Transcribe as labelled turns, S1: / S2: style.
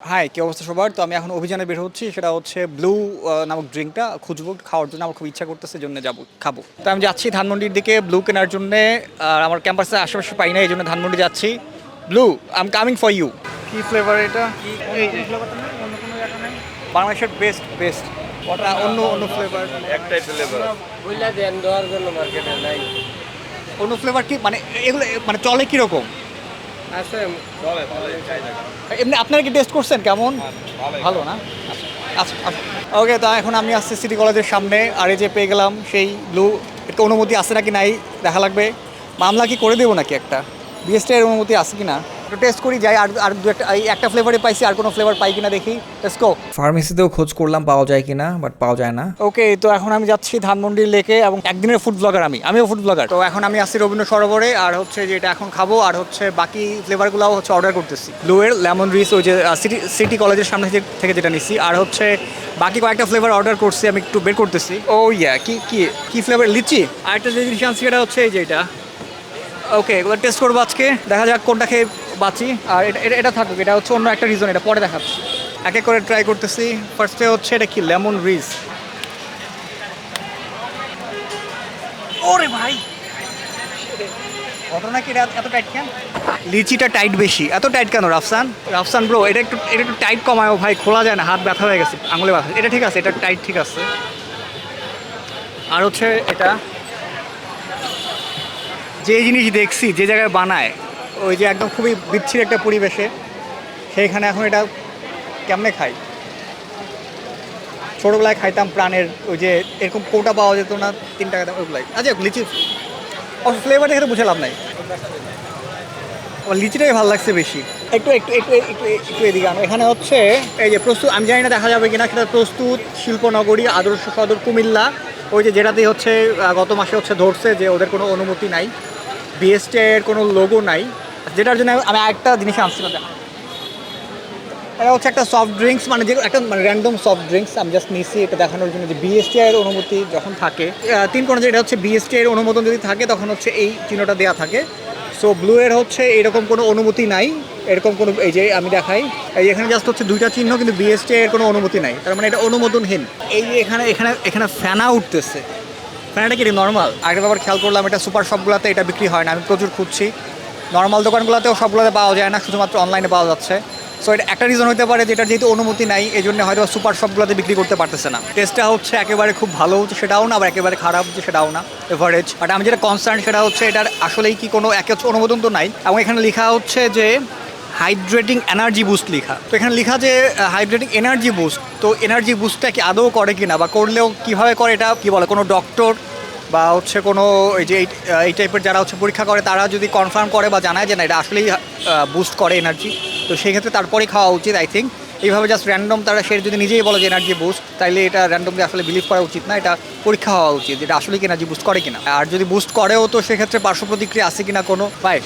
S1: High কি অবস্থা সবার? তো আমি এখন অভিযানে বের হচ্ছি সেটা হচ্ছে ব্লু নামক ড্রিঙ্কটা খুঁজবো খাওয়ার জন্য আমার খুব ইচ্ছা করতেছে জন্য যাব খাব। তো আমি যাচ্ছি ধানমন্ডির দিকে ব্লু কেনার জন্য আর আমার ক্যাম্পাসের আশেপাশে পাই না এই জন্য ধানমন্ডি যাচ্ছি। Blue I am coming for you
S2: কি ফ্লেভার এটা
S1: বাংলাদেশের বেস্ট বেস্ট ওটা অন্য অন্য ফ্লেভার
S2: একটাই ফ্লেভার
S3: বুঝলা দেন দেওয়ার জন্য মার্কেটে নাই।
S1: অন্য ফ্লেভার কি মানে এগুলো মানে চলে কীরকম?
S3: আছে।
S2: চলে ভালো চাহিদা
S1: এমনি আপনারা কি টেস্ট করছেন? কেমন? ভালো না? আচ্ছা আচ্ছা ওকে তো এখন আমি আসছি সিটি কলেজের সামনে। আর এই যে পেয়ে গেলাম সেই ব্লু একটু অনুমতি আছে নাকি নাই? দেখা লাগবে। মামলা কি করে দেবো নাকি একটা? বিএসটি এর অনুমতি আছে কি না টেস্ট করি যাই আর আর দু একটা এই একটা ফ্লেভারে পাইছি আর কোনো ফ্লেভার পাই কিনা দেখি। লেটস গো
S4: ফার্মেসিতেও খোঁজ করলাম পাওয়া যায় কিনা বাট পাওয়া যায় না।
S1: ওকে তো এখন আমি যাচ্ছি ধানমন্ডির লেকে এবং একদিনের ফুড ব্লগার আমি। আমিও ফুড ব্লগার তো এখন আমি আসছি রবীন্দ্র সরোবরে আর হচ্ছে যে এটা এখন খাব আর হচ্ছে বাকি ফ্লেভারগুলোও হচ্ছে অর্ডার করতেছি। ব্লু এর লেমন রিস ওই যে সিটি সিটি কলেজের সামনে থেকে যেটা নিছি আর হচ্ছে বাকি কয়েকটা ফ্লেভার অর্ডার করছি আমি একটু বের করতেছি। ও ইয়া কি কি কি ফ্লেভার লিচি? আর একটা যে জিনিস আনছি হচ্ছে এই যে এটা। ওকে এবার টেস্ট করব আজকে। দেখা যাক কোনটা খেয়ে বাঁচি। আর এটা এটা- থাকুক, এটা হচ্ছে অন্য একটা রিজন এটা পরে দেখাচ্ছি। এক এক করে ট্রাই করতেছি। ফার্স্টে হচ্ছে এটা কি? লেমন রিস ওরে ভাই! ঘটনা কি এত টাইট কেন? লিচিটা টাইট বেশি। এত টাইট কেন, রাফসান? রাফসান ব্রো এটা একটু এটা একটু টাইট কমায়ও ভাই, খোলা যায় না, হাত ব্যথা হয়ে গেছে, আঙুলে ব্যথা। এটা ঠিক আছে, এটা টাইট ঠিক আছে। আর হচ্ছে এটা যে জিনিস দেখছি, যে জায়গায় বানায়, ওই যে একদম খুবই বিচ্ছির একটা পরিবেশে, সেইখানে এখন এটা কেমনে খাই? ছোটোবেলায় খাইতাম প্রাণের ওই যে এরকম কোটা পাওয়া যেত না, তিন টাকা দাম ওগুলাই আচ্ছা লিচি। ও ফ্লেভার দেখে বুঝে লাভ নাই। আমার লিচিটাই ভালো লাগছে বেশি। একটু একটু একটু একটু একটু এদিকে আনো। এখানে হচ্ছে, এই যে প্রস্তুত, আমি জানি না দেখা যাবে কিনা, সেটা প্রস্তুত শিল্পনগরী, আদর্শ সদর কুমিল্লা, ওই যে যেটাতেই হচ্ছে গত মাসে হচ্ছে ধরছে যে ওদের কোনো অনুমতি নাই। বিএসটি এর কোনো লোগো নাই। যেটার জন্য আমি একটা জিনিস আনছিলাম। দেখা এটা হচ্ছে একটা সফট ড্রিঙ্কস মানে যে একটা মানে র্যান্ডম সফট ড্রিঙ্কস আমি জাস্ট নিচ্ছি এটা দেখানোর জন্য যে বিএসটি এর অনুমতি যখন থাকে তিন কোণে যেটা হচ্ছে বিএসটি এর অনুমোদন যদি থাকে, তখন হচ্ছে এই চিহ্নটা দেওয়া থাকে। সো ব্লু এর হচ্ছে এরকম কোনো অনুমতি নাই। এরকম কোনো এই যে আমি দেখাই, এই এখানে জাস্ট হচ্ছে দুইটা চিহ্ন, কিন্তু বিএসটি এর কোনো অনুমতি নাই। তার মানে এটা অনুমোদনহীন। এই যে এখানে এখানে এখানে ফ্যানা উঠতেছে। ফ্যানাটা কি নর্মাল আরেকটা ব্যাপার খেয়াল করলাম, এটা সুপার শপগুলোতে এটা বিক্রি হয় না, আমি প্রচুর খুঁজছি। নর্মাল দোকানগুলোতেও সবগুলোতে পাওয়া যায় না, শুধুমাত্র অনলাইনে পাওয়া যাচ্ছে। সো এটা একটা রিজন হতে পারে যেটা যেহেতু অনুমতি নাই এই জন্য হয়তো সুপার শপগুলোতে বিক্রি করতে পারতেছে না। টেস্টটা হচ্ছে একেবারে খুব ভালো হচ্ছে সেটাও না, আবার একেবারে খারাপ হচ্ছে সেটাও না এভারেজ বাট আমি যেটা কনসার্ন সেটা হচ্ছে এটার আসলেই কি কোনো একে অনুমোদন তো নাই। এবং এখানে লেখা হচ্ছে যে হাইড্রেটিং এনার্জি বুস্ট লেখা। তো এখানে লেখা যে হাইড্রেটিং এনার্জি বুস্ট তো এনার্জি বুস্টটা কি আদৌ করে কিনা বা করলেও কীভাবে করে এটা, কি বলে, কোনো ডক্টর বা হচ্ছে কোনো এই যে এই- টাইপের যারা হচ্ছে পরীক্ষা করে, তারা যদি কনফার্ম করে বা জানায় যে না, এটা আসলেই বুস্ট করে এনার্জি তো সেই ক্ষেত্রে তারপরেই খাওয়া উচিত আই থিঙ্ক এইভাবে জাস্ট র্যান্ডম তারা সে যদি নিজেই বলে যে এনার্জি বুস্ট তাইলে এটা র্যান্ডমলি আসলে বিলিভ করা উচিত না, এটা পরীক্ষা হওয়া উচিত এটা আসলে কি এনার্জি বুস্ট করে কিনা। আর যদি বুস্ট করেও তো সেক্ষেত্রে পার্শ্ব প্রতিক্রিয়া আছে কিনা কোনো? ভাই